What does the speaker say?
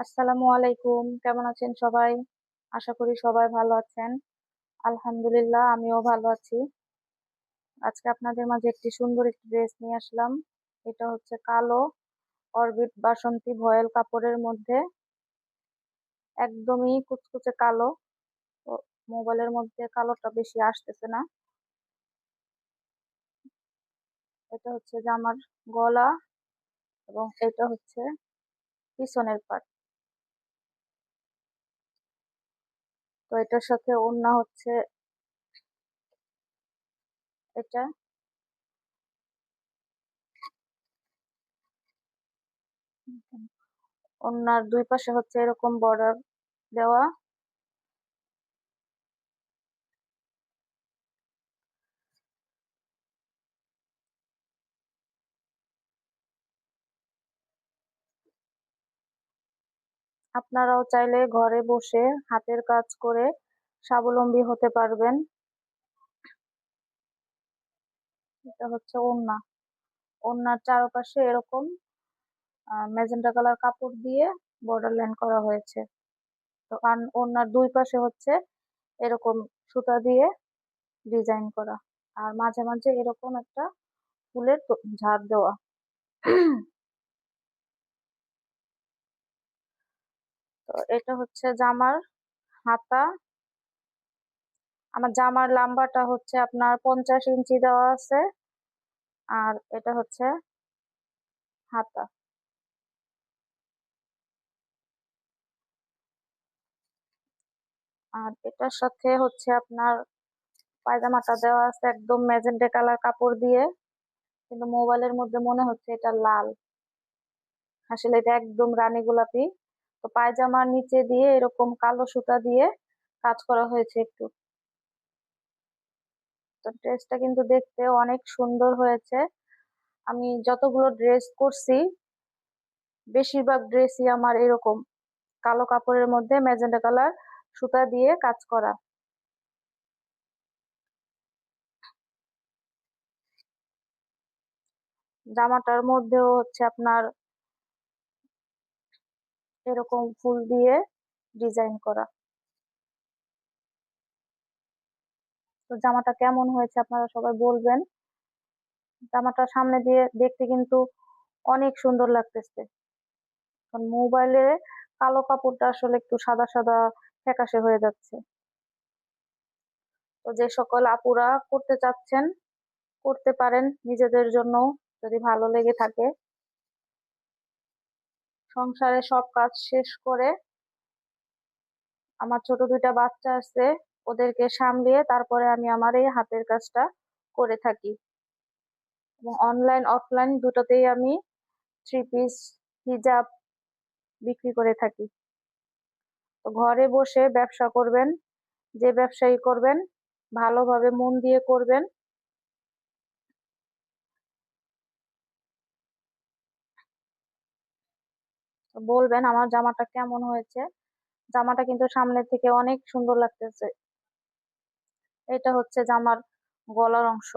আসসালামু আলাইকুম। কেমন আছেন সবাই? আশা করি সবাই ভালো আছেন। আলহামদুলিল্লাহ, আমিও ভালো আছি। আজকে আপনাদের মাঝে একটি সুন্দর একটি ড্রেস নিয়ে আসলাম। এটা হচ্ছে কালো অরবিট বাসন্তী ভয়েল কাপড়ের মধ্যে। একদমই কুচকুচে কালো। মোবাইলের মধ্যে কালোটা বেশি আসতেছে না। এটা হচ্ছে জামার গলা এবং এটা হচ্ছে পিছনের পাট তো এটার সাথে ওড়না হচ্ছে এটা। ওড়নার দুই পাশে হচ্ছে এরকম বর্ডার দেওয়া। আপনারাও চাইলে ঘরে বসে হাতের কাজ করে স্বাবলম্বী হতে পারবেন। এটা হচ্ছে ওড়না। ওড়নার চারপাশে এরকম মেজেন্টা কালার কাপড় দিয়ে বর্ডার লাইন করা হয়েছে। তো ওড়নার দুই পাশে হচ্ছে এরকম সুতা দিয়ে ডিজাইন করা। আর মাঝে মাঝে এরকম একটা ফুলের ঝাড় দেওয়া। এটা হচ্ছে জামার হাতা। আমার জামার লাম্বাটা হচ্ছে আপনার পঞ্চাশ ইঞ্চি দেওয়া আছে। আর এটা হচ্ছে হাতা। আর এটার সাথে হচ্ছে আপনার পায়জামাটা দেওয়া আছে একদম ম্যাজেন্টে কালার কাপড় দিয়ে। কিন্তু মোবাইলের মধ্যে মনে হচ্ছে এটা লাল। আসলে এটা একদম রানী গোলাপি। তো পায়জামার নিচে দিয়ে এরকম কালো সুতা দিয়ে কাজ করা হয়েছে একটু। তো ড্রেসটা কিন্তু দেখতে অনেক সুন্দর হয়েছে। আমি যতগুলো ড্রেস করছি, বেশিরভাগ ড্রেসই আমার এরকম কালো কাপড়ের মধ্যে ম্যাজেন্ডা কালার সুতা দিয়ে কাজ করা। জামাটার মধ্যেও হচ্ছে আপনার এরকম ফুল দিয়ে ডিজাইন করা। তো জামাটা কেমন হয়েছে আপনারা সবাই বলবেন। জামাটা সামনে দিয়ে দেখতে কিন্তু অনেক সুন্দর লাগতেছে। কারণ মোবাইলে কালো কাপড়টা আসলে একটু সাদা সাদা ফ্যাকাশে হয়ে যাচ্ছে। তো যে সকল আপুরা করতে চাচ্ছেন, করতে পারেন নিজেদের জন্য যদি ভালো লেগে থাকে। সংসারে সব কাজ শেষ করে আমার ছোট দুইটা বাচ্চা আছে, ওদেরকে সামলিয়ে তারপরে আমি আমার এই হাতের কাজটা করে থাকি। এবং অনলাইন অফলাইন দুটোতেই আমি থ্রি পিস হিজাব বিক্রি করে থাকি। তো ঘরে বসে ব্যবসা করবেন, যে ব্যবসায়ী করবেন, ভালোভাবে মন দিয়ে করবেন বলবেন আমার জামাটা কেমন হয়েছে? জামাটা কিন্তু সামনের থেকে অনেক সুন্দর লাগতেছে। এটা হচ্ছে জামার গলার অংশ।